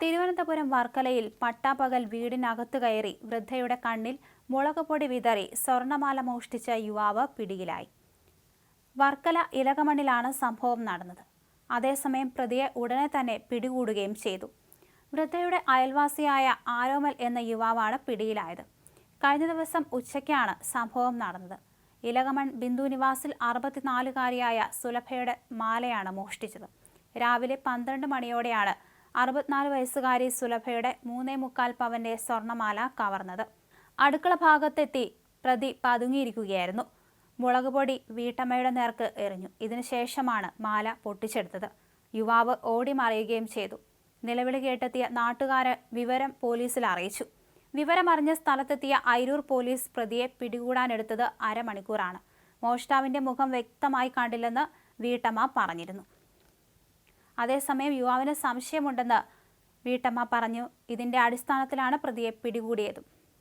തിരുവനന്തപുരം വർക്കലയിൽ പട്ടാപ്പകൽ വീടിനകത്ത് കയറി വൃദ്ധയുടെ കണ്ണിൽ മുളകുപൊടി വിതറി സ്വർണമാല മോഷ്ടിച്ച യുവാവ് പിടിയിലായി. വർക്കല ഇലകമണ്ണിലാണ് സംഭവം നടന്നത്. അതേസമയം പ്രതിയെ ഉടനെ തന്നെ പിടികൂടുകയും ചെയ്തു. വൃദ്ധയുടെ അയൽവാസിയായ ആരോമൽ എന്ന യുവാവാണ് പിടിയിലായത്. കഴിഞ്ഞ ദിവസം ഉച്ചയ്ക്കാണ് സംഭവം നടന്നത്. ഇലകമൺ ബിന്ദു നിവാസിൽ അറുപത്തിനാലുകാരിയായ സുലഭയുടെ മാലയാണ് മോഷ്ടിച്ചത്. രാവിലെ പന്ത്രണ്ട് മണിയോടെയാണ് അറുപത്തിനാല് വയസ്സുകാരി സുലഭയുടെ മൂന്നേ മുക്കാൽ പവന്റെ സ്വർണമാല കവർന്നത്. അടുക്കള ഭാഗത്തെത്തി പ്രതി പതുങ്ങിയിരിക്കുകയായിരുന്നു. മുളകുപൊടി വീട്ടമ്മയുടെ നേർക്ക് എറിഞ്ഞു. ഇതിനുശേഷമാണ് മാല പൊട്ടിച്ചെടുത്തത്. യുവാവ് ഓടി മറിയുകയും ചെയ്തു. നിലവിളി കേട്ടെത്തിയ നാട്ടുകാരെ വിവരം പോലീസിൽ അറിയിച്ചു. വിവരമറിഞ്ഞ സ്ഥലത്തെത്തിയ അയിരൂർ പോലീസ് പ്രതിയെ പിടികൂടാനെടുത്തത് അരമണിക്കൂറാണ്. മോഷ്ടാവിന്റെ മുഖം വ്യക്തമായി കണ്ടില്ലെന്ന് വീട്ടമ്മ പറഞ്ഞിരുന്നു. അതേസമയം യുവാവിന് സംശയമുണ്ടെന്ന് വീട്ടമ്മ പറഞ്ഞു. ഇതിന്റെ അടിസ്ഥാനത്തിലാണ് പ്രതിയെ പിടികൂടിയത്.